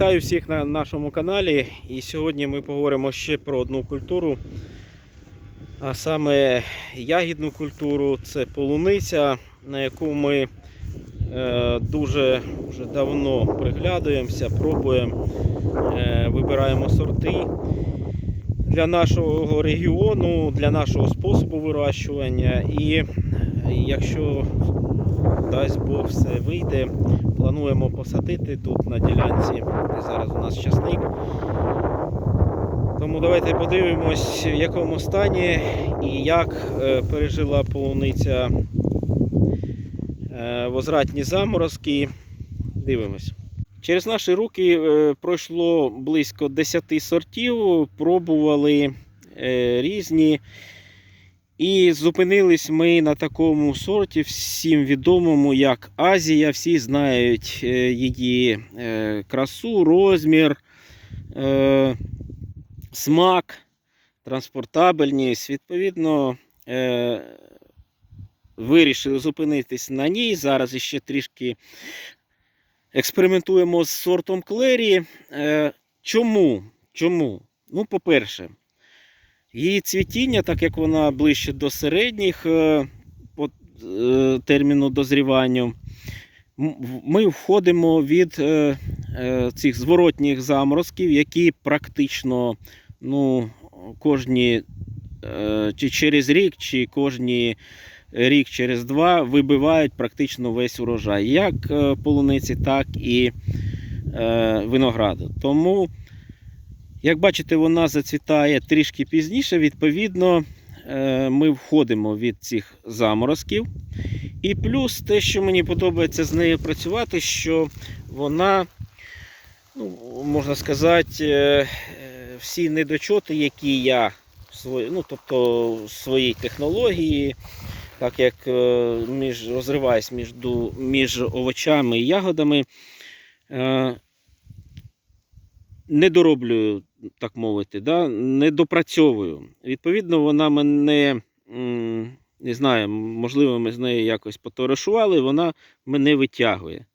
Вітаю всіх на нашому каналі. І сьогодні ми поговоримо ще про одну культуру, а саме ягідну культуру це полуниця, на яку ми е, дуже вже давно приглядаємося, пробуємо, е, вибираємо сорти для нашого регіону, для нашого способу вирощування. І якщо дасть Бог все вийде, плануємо посадити тут на ділянці, де зараз у нас часник. Тому давайте подивимось, в якому стані і як е, пережила полуниця е, возвратні заморозки. Дивимось. Через наші руки е, пройшло близько 10 сортів, пробували різні. І зупинились ми на такому сорті, всім відомому, як Азія. Всі знають е, її е, красу, розмір, е, смак, транспортабельність. Відповідно, вирішили зупинитись на ній. Зараз іще трішки експериментуємо з сортом клері. Чому? Чому? Ну, по-перше, Її цвітіння, так як вона ближче до середніх е, по е, терміну дозрівання, ми входимо від е, е, цих зворотніх заморозків, які практично ну, кожні е, чи через рік, чи кожні рік через два вибивають практично весь урожай, як е, полуниці, так і е, винограду. Тому як бачите, вона зацвітає трішки пізніше, відповідно, е, ми входимо від цих заморозків. І плюс те, що мені подобається з нею працювати, що вона, ну, можна сказати, е, е, всі недочоти, які я в свої- ну, тобто в своїй технології, так як між, розриваюсь між, між овочами і ягодами, не дороблюю, так мовити, да? не допрацьовую. Відповідно, вона мене, не знаю, можливо, ми з нею якось потоваришували, вона мене витягує.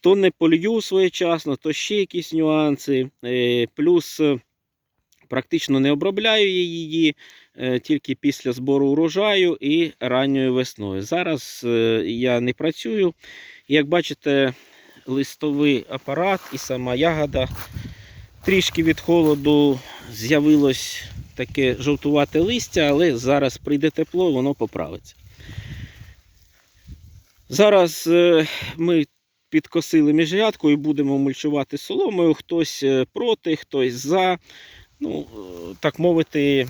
То не полью своєчасно, то ще якісь нюанси. Е, Плюс е, практично не обробляю її е, тільки після збору урожаю і ранньою весною. Зараз я не працюю. Як бачите, листовий апарат і сама ягода. Трішки від холоду з'явилось таке жовтувате листя, але зараз прийде тепло, воно поправиться. Зараз е, ми підкосили міжрядку і будемо мульчувати соломою. Хтось е, проти, хтось за. Ну, е, так мовити,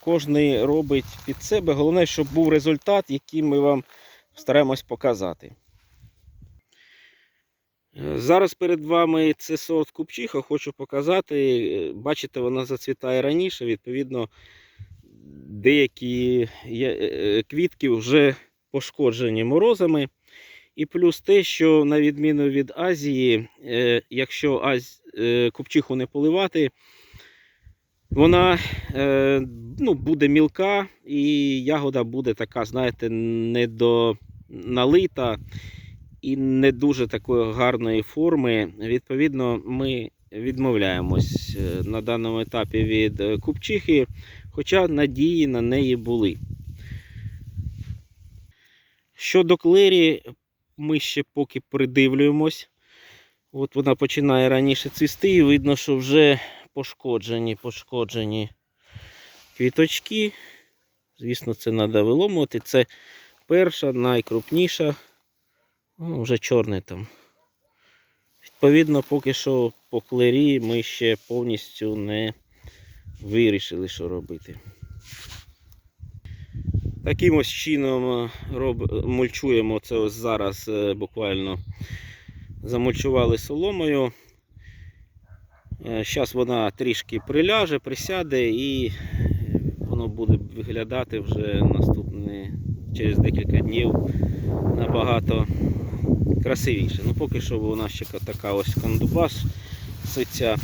кожен робить під себе. Головне, щоб був результат, який ми вам стараємось показати. Зараз перед вами це сорт купчиха, хочу показати. Бачите, вона зацвітає раніше, відповідно, деякі е, е, квітки вже пошкоджені морозами. І плюс те, що на відміну від Азії, е, якщо купчиху не поливати, вона ну, буде мілка і ягода буде така, знаєте, недоналита і не дуже такої гарної форми. Відповідно, ми відмовляємось е, на даному етапі від е, купчихи, хоча надії на неї були. Щодо клері, ми ще поки придивлюємось. От вона починає раніше цвісти, і видно, що вже пошкоджені, пошкоджені квіточки. Звісно, це треба виломувати. Це перша, найкрупніша. Ну, вже чорний там. Відповідно, поки що по клері ми ще повністю не вирішили, що робити. Таким ось чином е, роб... мульчуємо це ось зараз е, буквально замульчували соломою. Зараз вона трішки приляже, присяде і е, воно буде виглядати вже наступні через декілька днів набагато красивіше. Ну поки що нас ще така ось кондубас сиця.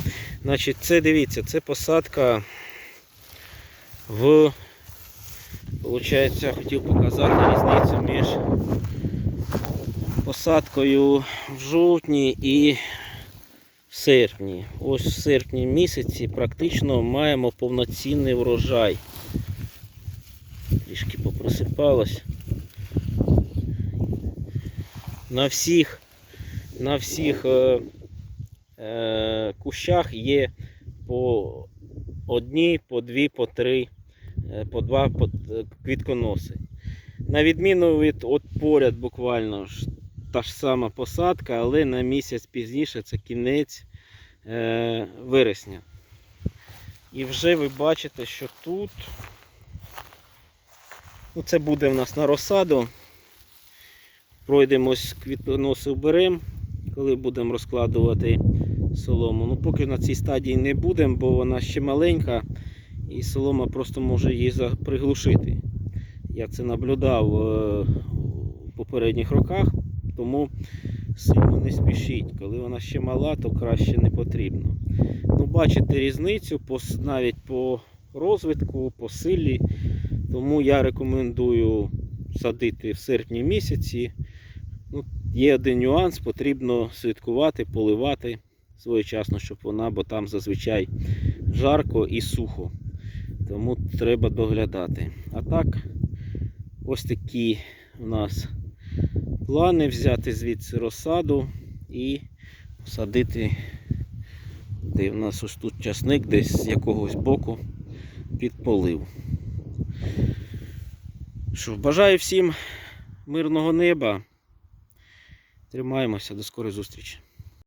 Значить, це дивіться, це посадка в. Получається, хотів показати різницю між посадкою в жовтні і в серпні. Ось в серпні місяці практично маємо повноцінний врожай. Трішки попросипалось. На всіх, на всіх е, е, кущах є по одній, по дві, по три, е, по два по, е, квітконоси. На відміну від от поряд буквально та ж сама посадка, але на місяць пізніше це кінець е, вересня. І вже ви бачите, що тут ну, це буде в нас на розсаду. Пройдемось квітоноси вберемо, коли будемо розкладувати солому. Ну, поки на цій стадії не будемо, бо вона ще маленька і солома просто може її приглушити. Я це наблюдав е, у попередніх роках, тому сильно не спішіть. Коли вона ще мала, то краще не потрібно. Ну, бачите різницю по, навіть по розвитку, по силі. Тому я рекомендую садити в серпні місяці. Ну, є один нюанс, потрібно слідкувати, поливати своєчасно, щоб вона, бо там зазвичай жарко і сухо. Тому треба доглядати. А так, ось такі у нас плани взяти звідси розсаду і посадити, де в нас ось тут часник, десь з якогось боку під полив. Що, бажаю всім мирного неба. Тримаємося, до скорої зустрічі.